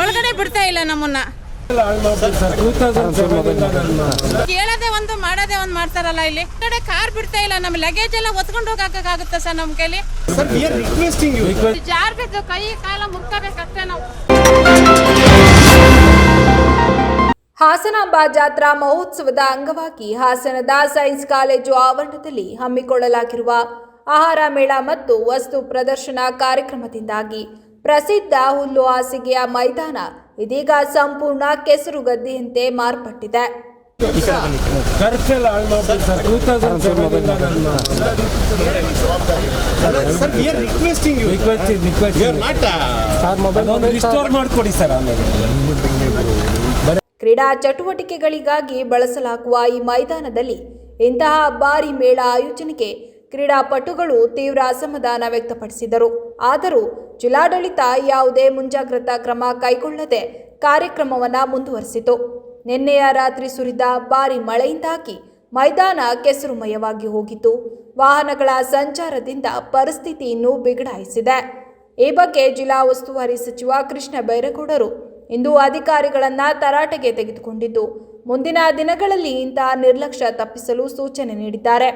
ಒಳಗಡೆ ಬಿಡ್ತಾ ಇಲ್ಲ ನಮ್ಮನ್ನ. ಕೇಳದೆ ಒಂದು ಮಾಡದೆ ಒಂದು ಮಾಡ್ತಾರಲ್ಲ ಇಲ್ಲಿ. ಕಡೆ ಕಾರ್ ಬಿಡ್ತಾ ಇಲ್ಲ ನಮ್ಮ ಲಗೇಜ್ ಎಲ್ಲ ಒತ್ಕೊಂಡು ಹೋಗಕ್ಕಾಗುತ್ತಾ ಸರ್ ನಮ್ ಕೈಲಿ. ಜಾರ್ಬೇಕು ಕೈ ಕಾಲ ಮುರ್ಕೋಬೇಕಷ್ಟೇ ನಾವು. ಹಾಸನಾಂಬ ಜಾತ್ರಾ ಮಹೋತ್ಸವದ ಅಂಗವಾಗಿ ಹಾಸನದ ಸೈನ್ಸ್ ಕಾಲೇಜು ಆವರಣದಲ್ಲಿ ಹಮ್ಮಿಕೊಳ್ಳಲಾಗಿರುವ ಆಹಾರ ಮೇಳ ಮತ್ತು ವಸ್ತು ಪ್ರದರ್ಶನ ಕಾರ್ಯಕ್ರಮದಿಂದಾಗಿ ಪ್ರಸಿದ್ಧ ಹುಲ್ಲು ಹಾಸಿಗೆಯ ಮೈದಾನ ಇದೀಗ ಸಂಪೂರ್ಣ ಕೆಸರುಗದ್ದೆಯಂತೆ ಮಾರ್ಪಟ್ಟಿದೆ. ಕ್ರೀಡಾ ಚಟುವಟಿಕೆಗಳಿಗಾಗಿ ಬಳಸಲಾಗುವ ಈ ಮೈದಾನದಲ್ಲಿ ಇಂತಹ ಭಾರಿ ಮೇಳ ಆಯೋಜನೆಗೆ ಕ್ರೀಡಾಪಟುಗಳು ತೀವ್ರ ಅಸಮಾಧಾನ ವ್ಯಕ್ತಪಡಿಸಿದರು. ಆದರೂ ಜಿಲ್ಲಾಡಳಿತ ಯಾವುದೇ ಮುಂಜಾಗ್ರತಾ ಕ್ರಮ ಕೈಗೊಳ್ಳದೆ ಕಾರ್ಯಕ್ರಮವನ್ನು ಮುಂದುವರೆಸಿತು. ನಿನ್ನೆಯ ರಾತ್ರಿ ಸುರಿದ ಭಾರಿ ಮಳೆಯಿಂದಾಗಿ ಮೈದಾನ ಕೆಸರುಮಯವಾಗಿ ಹೋಗಿತ್ತು. ವಾಹನಗಳ ಸಂಚಾರದಿಂದ ಪರಿಸ್ಥಿತಿಯನ್ನು ಬಿಗಡಾಯಿಸಿದೆ. ಈ ಬಗ್ಗೆ ಜಿಲ್ಲಾ ಉಸ್ತುವಾರಿ ಸಚಿವ ಕೃಷ್ಣ ಬೈರೇಗೌಡರು ಇಂದು ಅಧಿಕಾರಿಗಳನ್ನ ತರಾಟೆಗೆ ತೆಗೆದುಕೊಂಡಿದ್ದು, ಮುಂದಿನ ದಿನಗಳಲ್ಲಿ ಇಂತಹ ನಿರ್ಲಕ್ಷ್ಯ ತಪ್ಪಿಸಲು ಸೂಚನೆ ನೀಡಿದ್ದಾರೆ.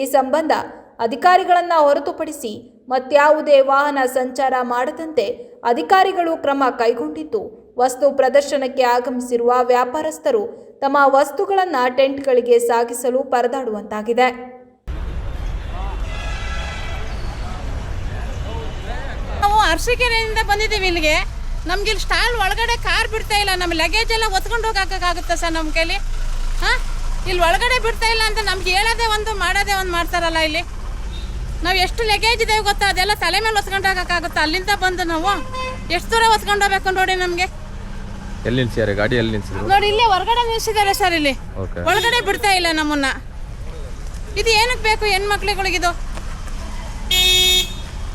ಈ ಸಂಬಂಧ ಅಧಿಕಾರಿಗಳನ್ನು ಹೊರತುಪಡಿಸಿ ಮತ್ಯಾವುದೇ ವಾಹನ ಸಂಚಾರ ಮಾಡದಂತೆ ಅಧಿಕಾರಿಗಳು ಕ್ರಮ ಕೈಗೊಂಡಿದ್ದು, ವಸ್ತು ಪ್ರದರ್ಶನಕ್ಕೆ ಆಗಮಿಸಿರುವ ವ್ಯಾಪಾರಸ್ಥರು ತಮ್ಮ ವಸ್ತುಗಳನ್ನು ಟೆಂಟ್ಗಳಿಗೆ ಸಾಗಿಸಲು ಪರದಾಡುವಂತಾಗಿದೆ. ನಾವು ಅರಸೀಕೆರೆಯಿಂದ ಬಂದಿದ್ದೀವಿ ಇಲ್ಲಿಗೆ. ನಮ್ಗೆ ಇಲ್ಲಿ ಸ್ಟಾಲ್ ಒಳಗಡೆ ಕಾರ್ ಬಿಡ್ತಾ ಇಲ್ಲ. ನಮ್ಮ ಲಗೇಜ್ ಎಲ್ಲ ಒತ್ಕೊಂಡು ಹೋಗಕ್ಕಾಗುತ್ತಾ ಸರ್ ನಮ್ಮ ಕೈಲಿ? ಹಾಂ? ಇಲ್ಲಿ ಒಳಗಡೆ ಬಿಡ್ತಾ ಇಲ್ಲ ಅಂತ ನಮ್ಗೆ ಹೇಳೋದೇ ಒಂದು ಮಾಡೋದೇ ಒಂದು ಮಾಡ್ತಾರಲ್ಲ ಇಲ್ಲಿ? ನಾವು ಎಷ್ಟು ಲಗೇಜ್ ಇದೆ ಗೊತ್ತಾ? ಅದೆಲ್ಲ ತಲೆ ಮೇಲೆ ಹೊತ್ಕೊಂಡು ಹೋಗಕ್ಕಾಗುತ್ತಾ ಅಲ್ಲಿಂದ ಬಂದು ನಾವು ಎಷ್ಟು ದೂರ ಹೊತ್ಕೊಂಡು ಹೋಗ್ಬೇಕು ನೋಡಿ ನಮಗೆ? ಎಲ್ಲಿ ನಿಲ್ಸಿದ್ದಾರೆ? ಗಾಡಿ ಎಲ್ಲಿ ನಿಲ್ಸಿದ್ರು? ನೋಡಿ ಇಲ್ಲೇ ಹೊರಗಡೆ ನಿಲ್ಸಿದ್ದಾರೆ ಸರ್ ಇಲ್ಲಿ. ಓಕೆ ಒಳಗಡೆ ಬಿಡ್ತಾ ಇಲ್ಲ ನಮ್ಮನ್ನ. ಇದು ಏನಕ್ಕೆ ಬೇಕು ಹೆಣ್ಮಕ್ಳುಗಳಿಗಿದು?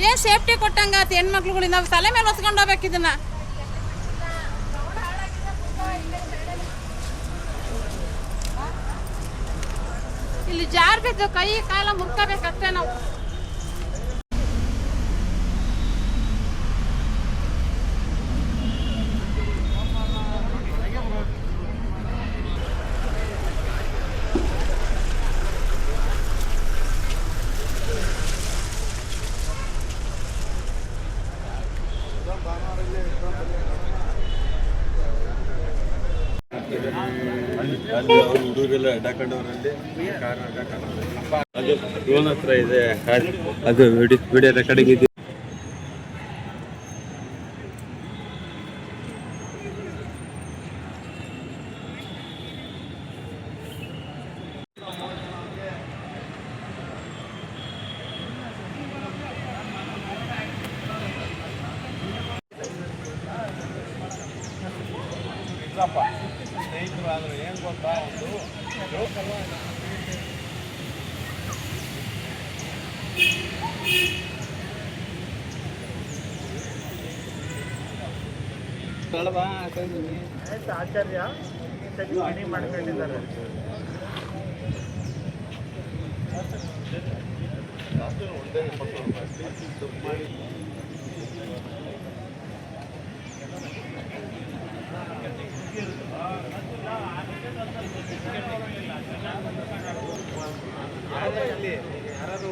ಏನು ಸೇಫ್ಟಿ ಕೊಟ್ಟಂಗಾತ ಹೆಣ್ಮಕ್ಳುಗಳಿಗೆ? ನಾವು ತಲೆ ಮೇಲೆ ಹೊತ್ಕೊಂಡು ಹೋಗ್ಬೇಕು ಇದನ್ನ. ಇಲ್ಲಿ ಜಾರ್ಬೇಕು ಕೈ ಕಾಲ ಮುರ್ಕೋಬೇಕಷ್ಟೇ ನಾವು. ಅಲ್ಲಿ ಅವ್ರು ಹುಡುಗರೆಲ್ಲ ಅಡ್ಡಾಕೊಂಡವ್ರಲ್ಲಿ ಅದು ಇವನ ಹತ್ರ ಇದೆ. ಅದು ವಿಡಿಯೋ ವಿಡಿಯೋ ರೆಕಾರ್ಡಿಂಗ್ ಇದೆ స్నేహితురాలు ఏం కొంత బాగుండు ಆಚಾರ್ಯ ಮನೆ ಮಾಡ್ಕೊಂಡಿದ್ದಾರೆ ಒಂದೇ ಇಪ್ಪತ್ತು ರೂಪಾಯಿ ಯಾರಾದ್ರೂ